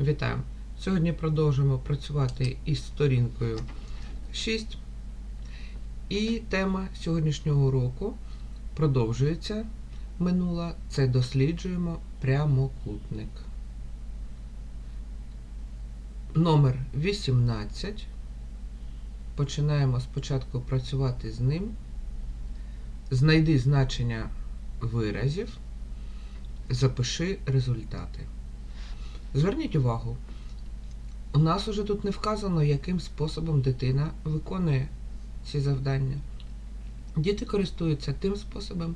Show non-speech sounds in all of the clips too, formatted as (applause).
Вітаю! Сьогодні продовжимо працювати із сторінкою 6. І тема сьогоднішнього уроку продовжується минула. Це досліджуємо прямокутник. Номер 18. Починаємо спочатку працювати з ним. Знайди значення виразів. Запиши результати. Зверніть увагу, у нас уже тут не вказано, яким способом дитина виконує ці завдання. Діти користуються тим способом,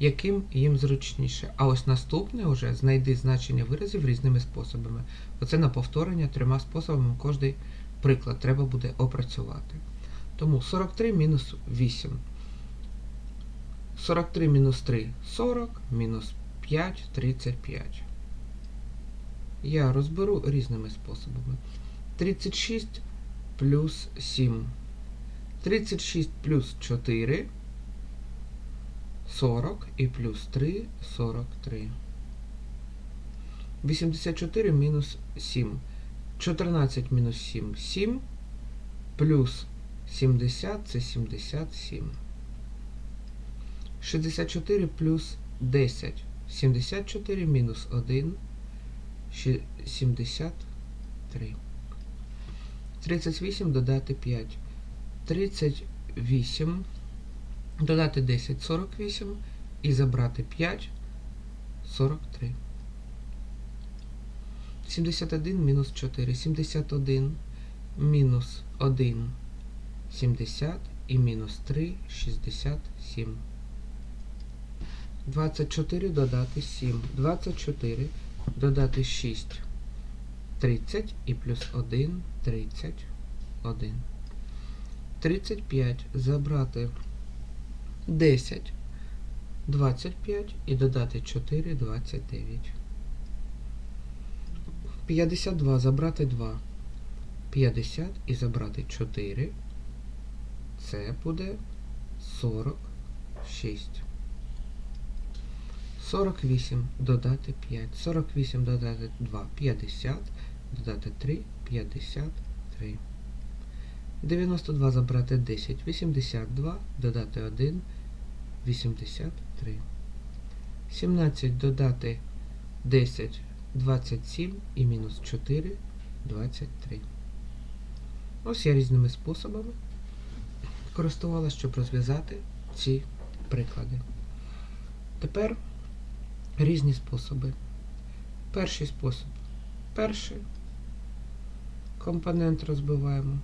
яким їм зручніше. А ось наступне вже знайди значення виразів різними способами. Оце на повторення трьома способами кожний приклад треба буде опрацювати. Тому 43 мінус 8. 43 мінус 3 40, мінус 5 35 я розберу різними способами. 36 плюс 7. 36 плюс 4 40 і плюс 3 43. 84 мінус 7. 14 мінус 7 7. Плюс 70 це 77. 64 плюс 10. 74 мінус 1. 73. 38 додати 5. 38. Додати 10 48 і забрати 5 43. 71 мінус 4. 71 мінус 1 70 і мінус 3 67. 24 додати 7. 24 додати 6 30 і плюс 1 31. 35 забрати 10 25 і додати 4 29. 52 забрати 2 50 і забрати 4. Це буде 46. 48 додати 5. 48 додати 2 50. Додати 3 53. 92 забрати 10. 82 додати 1 83. 17 додати 10 27 і мінус 4 23. Ось я різними способами користувалася, щоб розв'язати ці приклади. Тепер різні способи. Перший спосіб. Перший компонент розбиваємо.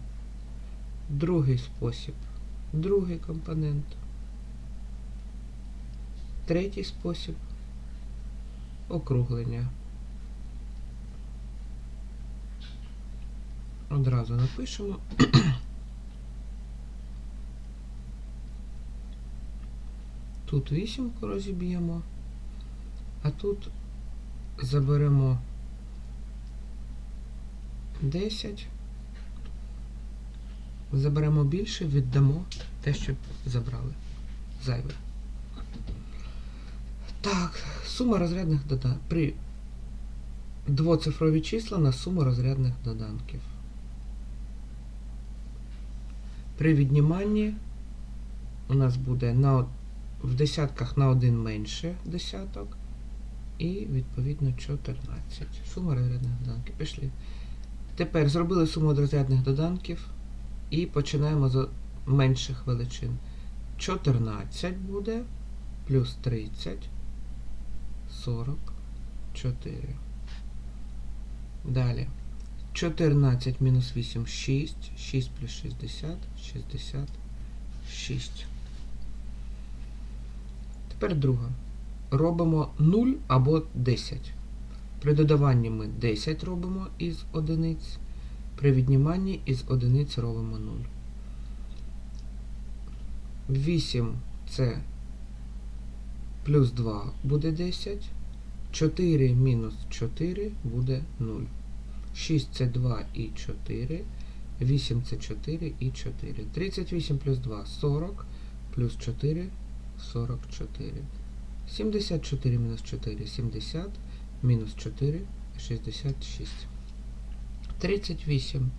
Другий спосіб. Другий компонент. Третій спосіб. Округлення. Одразу напишемо. Тут вісімку розіб'ємо. А тут заберемо 10. Заберемо більше, віддамо те, що забрали. Зайве. Так, сума розрядних доданків. При двоцифрові числа на суму розрядних доданків. При відніманні у нас буде на, в десятках на один менше десяток і, відповідно, 14. Сума розрядних доданків. Пішли. Тепер зробили суму розрядних доданків і починаємо з менших величин. 14 буде плюс 30, 44. Далі. 14 мінус 8 6. 6 плюс 60, 66. Тепер друга робимо 0 або 10. При додаванні ми 10 робимо із одиниць, при відніманні із одиниць робимо 0. 8 це плюс 2 буде 10. 4 мінус 4 буде 0. 6 це 2 і 4. 8 це 4 і 4. 38 плюс 2 40, плюс 4 44. 74 мінус 4 70, мінус 4 66. 38.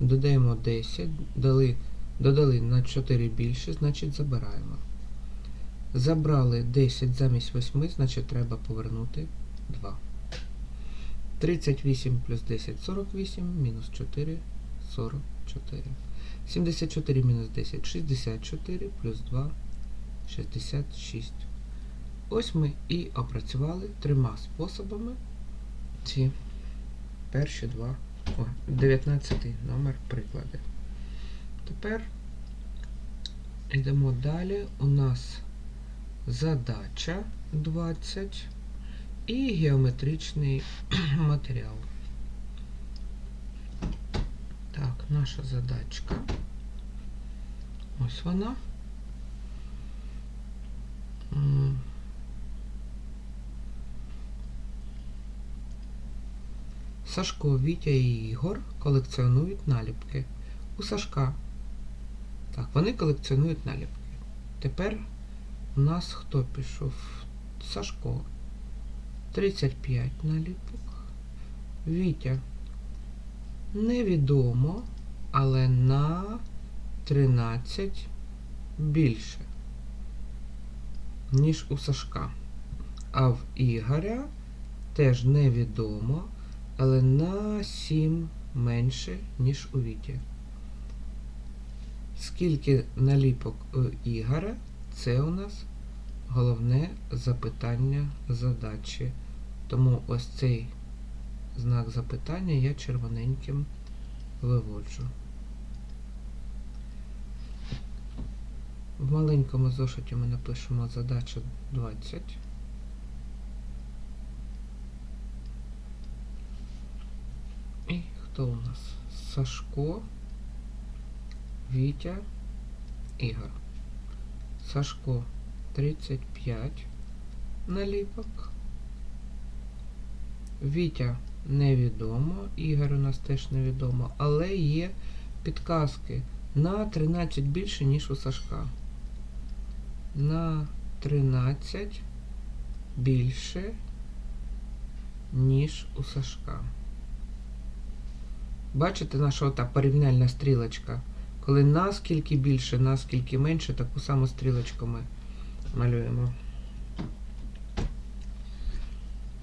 Додаємо 10, дали, додали на 4 більше, значить забираємо. Забрали 10 замість 8, значить треба повернути 2. 38 плюс 10 48, мінус 4 44. 74 мінус 10 64 плюс 2 66. Ось ми і опрацювали трьома способами ці перші два, о, 19 номер приклади. Тепер йдемо далі. У нас задача 20 і геометричний (clears throat) матеріал. Так, наша задачка. Ось вона. Сашко, Вітя і Ігор колекціонують наліпки. У Сашка. Так, вони колекціонують наліпки. Тепер у нас хто пішов? Сашко. 35 наліпок. Вітя. Невідомо, але на 13 більше, ніж у Сашка. А в Ігоря теж невідомо, але на 7 менше, ніж у Віті. Скільки наліпок у Ігоря, це у нас головне запитання задачі. Тому ось цей знак запитання я червоненьким виводжу. В маленькому зошиті ми напишемо задача 20. І хто у нас? Сашко, Вітя, Ігор. Сашко 35 наліпок. Вітя невідомо, Ігор у нас теж невідомо, але є підказки на 13 більше, ніж у Сашка. На 13 більше, ніж у Сашка. Бачите, наша ота порівняльна стрілочка. Коли наскільки більше, наскільки менше, таку саму стрілочку ми малюємо.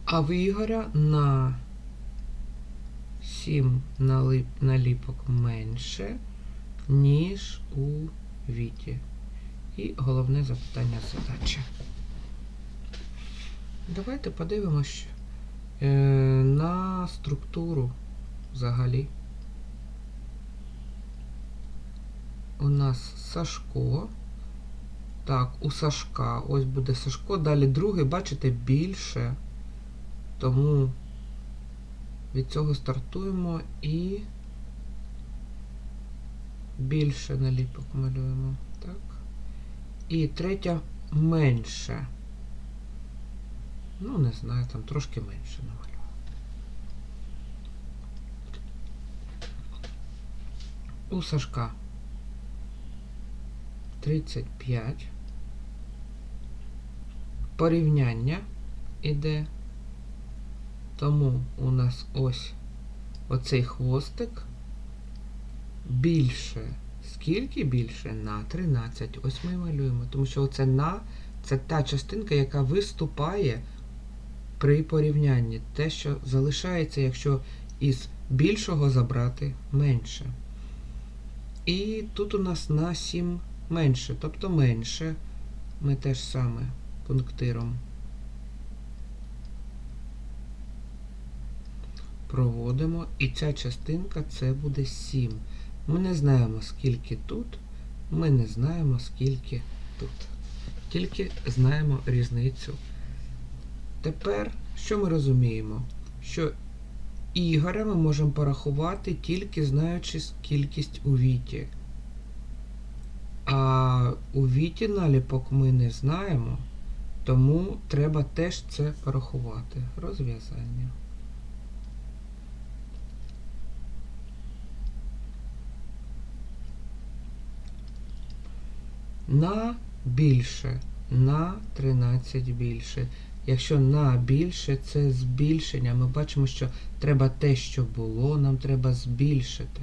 А в Ігоря на 7 налип, наліпок менше, ніж у Віті. І головне запитання задачі. Давайте подивимось е, на структуру взагалі. У нас Сашко. Так, у Сашка. Ось буде Сашко. Далі другий, бачите, більше. Тому від цього стартуємо і більше наліпок малюємо. Так. І третя менше. Ну, не знаю, там трошки менше намалюємо. У Сашка 35. Порівняння іде. Тому у нас ось оцей хвостик більше. Скільки більше? На 13. Ось ми малюємо. Тому що оце на це та частинка, яка виступає при порівнянні. Те, що залишається, якщо із більшого забрати менше. І тут у нас на 7 менше, тобто менше. Ми теж саме пунктиром проводимо. І ця частинка це буде 7. Ми не знаємо, скільки тут, ми не знаємо, скільки тут. Тільки знаємо різницю. Тепер, що ми розуміємо? Що Ігоря ми можемо порахувати тільки знаючи кількість у віті. У віті наліпок ми не знаємо, тому треба теж це порахувати. Розв'язання. На більше, на 13 більше. Якщо на більше, це збільшення. Ми бачимо, що треба те, що було, нам треба збільшити.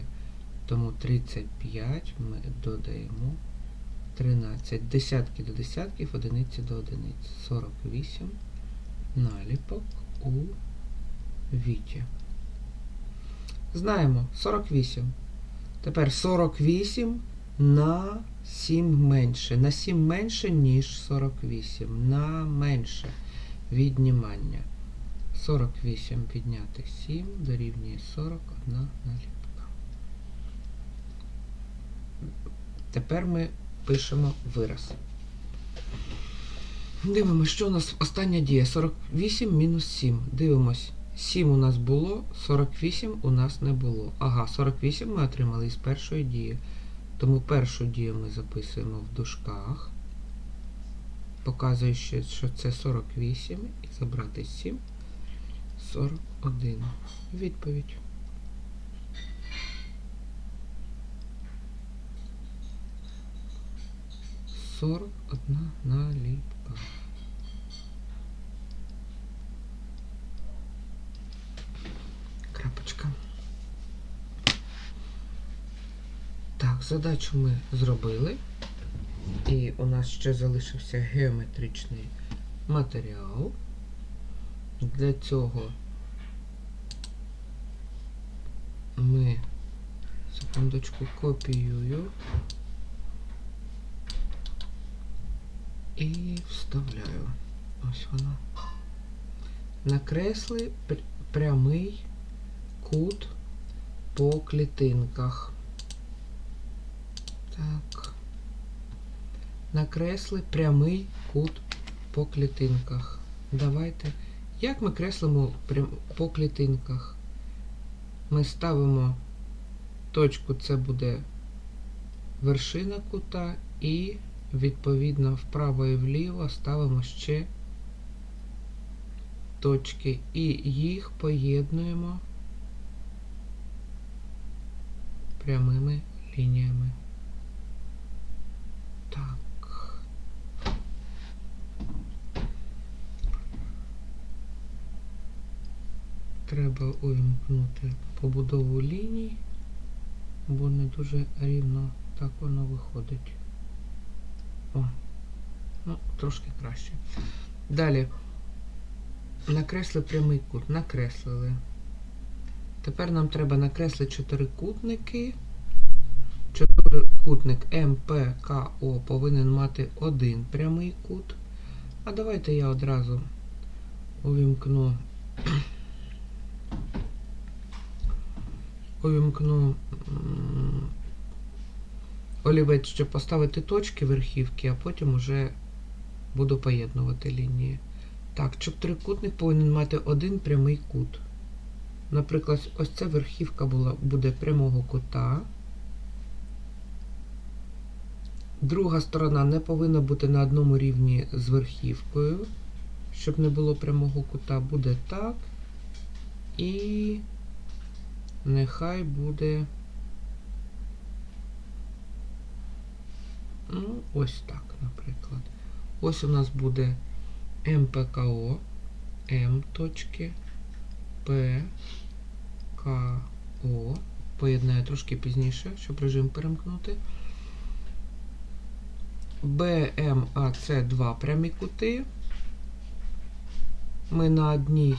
Тому 35 ми додаємо 13. Десятки до десятків, одиниці до одиниць. 48 наліпок у віті. Знаємо 48. Тепер 48 на 7 менше. На 7 менше, ніж 48. На менше віднімання. 48 підняти 7 дорівнює 41 наліпка. Тепер ми пишемо вираз. Дивимося, що у нас остання дія. 48 мінус 7. Дивимось. 7 у нас було, 48 у нас не було. Ага, 48 ми отримали із першої дії. Тому першу дію ми записуємо в дужках. Показуючи, що це 48 і забрати 7. 41. Відповідь. Сорок одна наліпка. Крапочка. Так, задачу ми зробили. І у нас ще залишився геометричний матеріал. Для цього ми секундочку копіюю і вставляю. Ось воно. Накресли пр- прямий кут по клітинках. Так. Накресли прямий кут по клітинках. Давайте. Як ми креслимо по клітинках? Ми ставимо точку, це буде вершина кута, і відповідно вправо і вліво ставимо ще точки і їх поєднуємо прямими лініями. Так. Треба увімкнути побудову ліній, бо не дуже рівно так воно виходить. О, ну, трошки краще. Далі. Накресли прямий кут. Накреслили. Тепер нам треба накреслити чотирикутники. Чотирикутник МПКО повинен мати один прямий кут. А давайте я одразу увімкну. (clears throat) Увімкну олівець, щоб поставити точки верхівки, а потім уже буду поєднувати лінії. Так, чотирикутник повинен мати один прямий кут. Наприклад, ось ця верхівка була, буде прямого кута. Друга сторона не повинна бути на одному рівні з верхівкою, щоб не було прямого кута. Буде так. І нехай буде. Ну, ось так, наприклад. Ось у нас буде МПКО, М точки, П, К, О. Поєднаю трошки пізніше, щоб режим перемкнути. БМАЦ два прямі кути. Ми на одній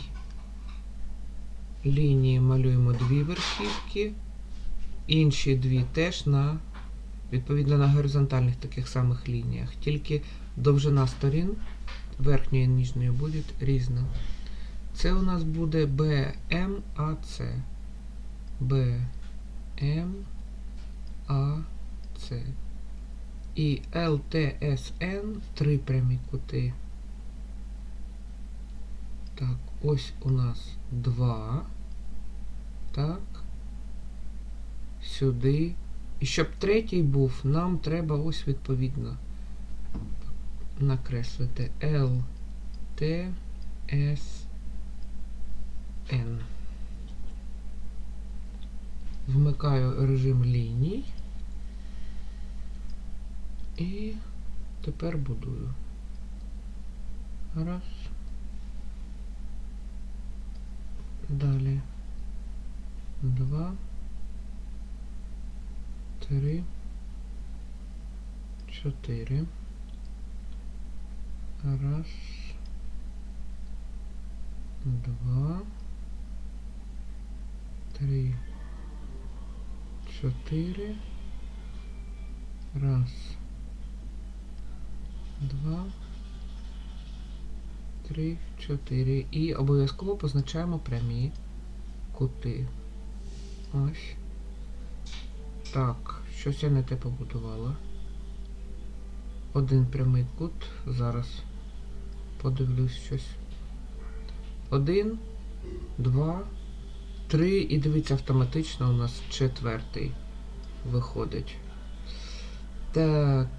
лінії малюємо дві верхівки, інші дві теж на, відповідно, на горизонтальних таких самих лініях. Тільки довжина сторін верхньої і нижньої буде різна. Це у нас буде БМАЦ. БМАЦ. І ЛТСН три прямі кути. Так, ось у нас два. Так. Сюди. І щоб третій був, нам треба ось відповідно накреслити L, T, S, N. Вмикаю режим ліній. І тепер будую. Раз, Далі. Два. Три. Чотири. Раз. Два. Три. Чотири. Раз. Два. Три, чотири. І обов'язково позначаємо прямі кути. Ось. Так, щось я не те побудувала. Один прямий кут. Зараз подивлюсь щось. Один, два, три. І дивіться, автоматично у нас четвертий виходить. Так.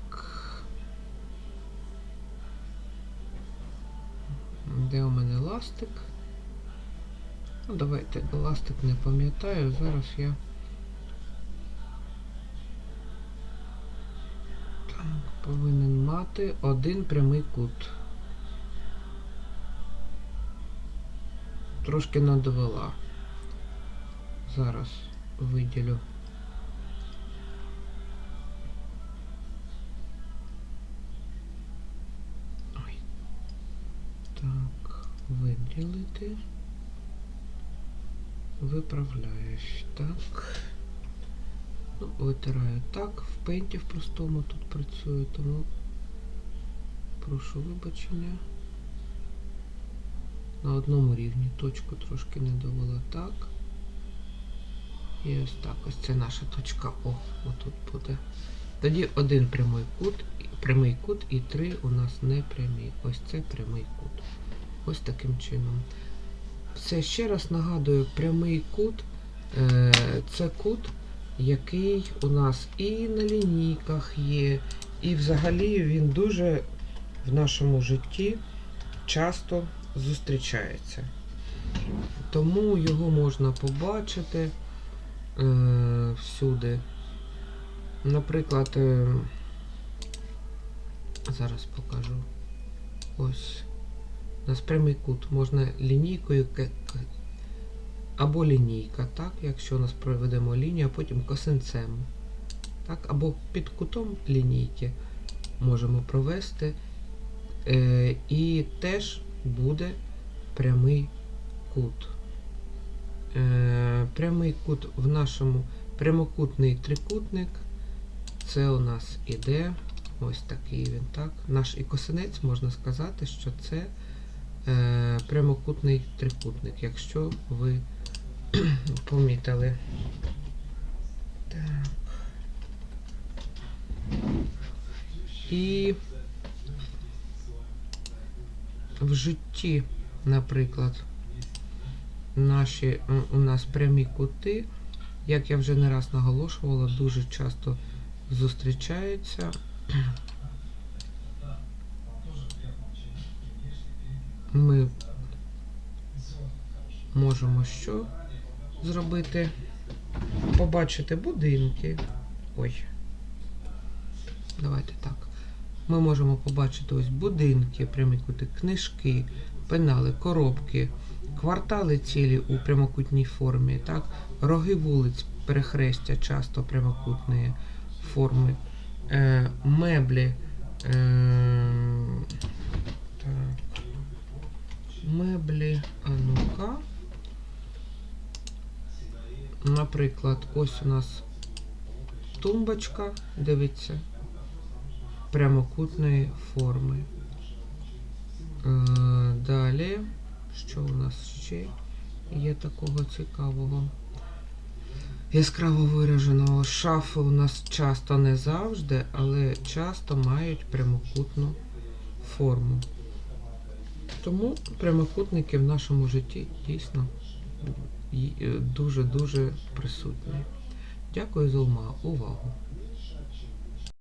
Де у мене ластик? Ну, давайте ластик не пам'ятаю. Зараз я. Мати один прямий кут. Трошки надовела. Зараз виділю. Ой. Так, виділити. Виправляєш. Так. Ну, витираю так. В пенті в простому тут працюю, тому прошу вибачення. На одному рівні точку трошки не довела так. І ось так. Ось це наша точка О. Отут буде. Тоді один прямий кут, прямий кут і три у нас не прямі. Ось це прямий кут. Ось таким чином. Все ще раз нагадую, прямий кут е, це кут, який у нас і на лінійках є, і взагалі він дуже в нашому житті часто зустрічається. Тому його можна побачити е, всюди. Наприклад, е, зараз покажу. Ось. У прямий кут можна лінійкою або лінійка, так, якщо у нас проведемо лінію, а потім косинцем. Так, або під кутом лінійки можемо провести. Е, і теж буде прямий кут. Е, прямий кут в нашому прямокутний трикутник. Це у нас іде ось такий він, так. Наш і косинець можна сказати, що це е, прямокутний трикутник, якщо ви (clears throat) помітили. Так. І в житті, наприклад, наші у нас прямі кути, як я вже не раз наголошувала, дуже часто зустрічаються. Ми можемо що зробити? Побачити будинки. Ой. Давайте так. Ми можемо побачити ось будинки, прямі кути, книжки, пенали, коробки, квартали цілі у прямокутній формі, так? роги вулиць, перехрестя часто прямокутної форми, е, меблі. Е, так. Меблі, а ну-ка. Наприклад, ось у нас тумбочка, дивіться, прямокутної форми. Е, далі, що у нас ще є такого цікавого? Яскраво вираженого шафи у нас часто не завжди, але часто мають прямокутну форму. Тому прямокутники в нашому житті дійсно е, дуже-дуже присутні. Дякую за увагу.